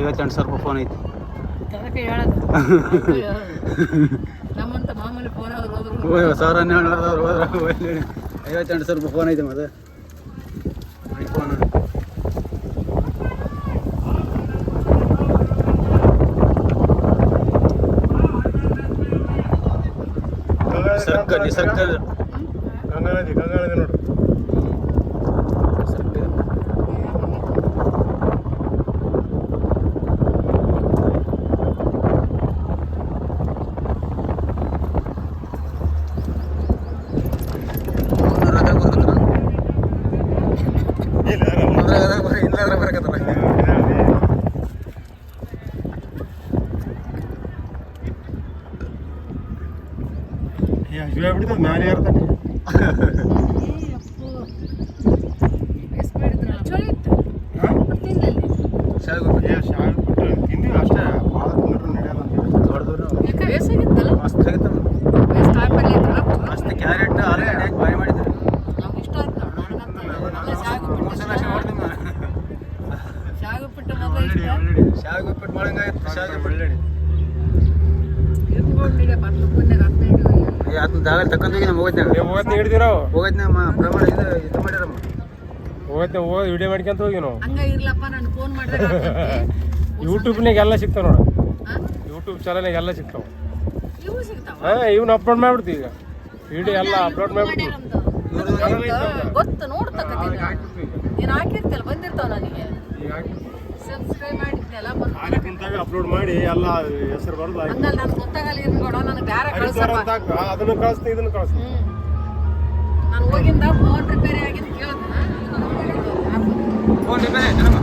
ಐವತ್ತೆಂಟು ಸಾವಿರ ರೂಪಾಯಿ ಫೋನ್ ಐತಿ. ಸಾವಿರ ಹನ್ನೆರಡು ಹೋದ್ರೆ ಐವತ್ತೆಂಟು ಸಾವಿರ ರೂಪಾಯಿ ಫೋನ್ ಐತೆ ಮತ್ತೆ. ಫೋನ್ ಸರ್ಕ ನಿಸರ್ಗ ಗಂಗಾ ನದಿ ಗಂಗಾ ನದಿ ನೋಡು. ಬಿಡ್ತದ ಮ್ಯಾಲೆ ಏರ್ತದೆ ಎಷ್ಟು ಮಾಡಿದ್ರಲ್ಲ ಚಲೋ ಇತ್ತು ತಿಂದಲ್ಲಿ ಏ ಶಾಲೆ ಬಿಟ್ಟು ತಿಂದಿವಿ ಅಷ್ಟೇ ಭಾಳ ತಿಂದ್ರು ನಡೆಯಲ್ಲ ಅಂತ ಹೇಳಿ. ದೊಡ್ಡದು ಯಾಕೆ ಬೇಸಾಗಿತ್ತಲ್ಲ ಮಸ್ತ್ ಶಾವಿಗೆ ಉಪ್ಪಿಟ್ಟು ಒಳ್ಳೆಡಿ. ಅದನ್ನ ನಮ್ಮ ಹೋಗ್ತೀನಿ ಹಿಡಿದಿರೋ? ಹೋಗಿದ್ನ ಪ್ರಮಾಣ ಇದು ಇದು ಮಾಡ್ಯಾರಮ್ಮ. ಹೋಗ್ತೀನಿ ಹೋಗಿ ವಿಡಿಯೋ ಮಾಡ್ಕೊಂತ ಹೋಗಿ ನಾವು. ಹಂಗ ಇರ್ಲಪ್ಪ ನಾನು ಫೋನ್ ಮಾಡಿದ್ರೆ ಯೂಟ್ಯೂಬ್ನಾಗ ಎಲ್ಲ ಸಿಗ್ತಾವ ನೋಡ. ಯೂಟ್ಯೂಬ್ ಚಾನಲ್ನಾಗ ಎಲ್ಲ ಸಿಗ್ತಾವ. ಹಾ ಇವ್ನ ಅಪ್ಲೋಡ್ ಮಾಡ್ಬಿಡ್ತೀವಿ ಈಗ. ವಿಡಿಯೋ ಎಲ್ಲ ಅಪ್ಲೋಡ್ ಮಾಡ್ಬಿಡ್ತೀವಿ. ಗೊತ್ತು ನೋಡ್ತಕ್ಕ ನೀನು ಬಂದಿರ್ತಾವ ನನಗೆ. ಈಗ ಸಬ್ಸ್ಕ್ರೈಬ್ ಮಾಡಿದ್ನಲ್ಲ ಹಾಲೆ ಕುಂತಾಗ ಅಪ್ಲೋಡ್ ಮಾಡಿ ಎಲ್ಲ ಹೆಸರು ಬರೋದು ಆಯ್ತು. ಹಂಗಲ್ಲ ನಾನು ಗೊತ್ತಾಗಲ್ಲ ಇರ್ಲಿ ಕೊಡೋ ನನಗೆ ಬೇರೆ ಕಳ್ಸಪ್ಪ. ಅದನ್ನು ಕಳಿಸ್ತೀನಿ ಇದನ್ನು ಕಳಿಸ್ತೀನಿ ನಾನು ಹೋಗಿಂದ ಫೋನ್ ರಿಪೇರಿ ಆಗಿದ್ದು ಕೇಳ್ದ ಫೋನ್ ರಿಪೇರಿ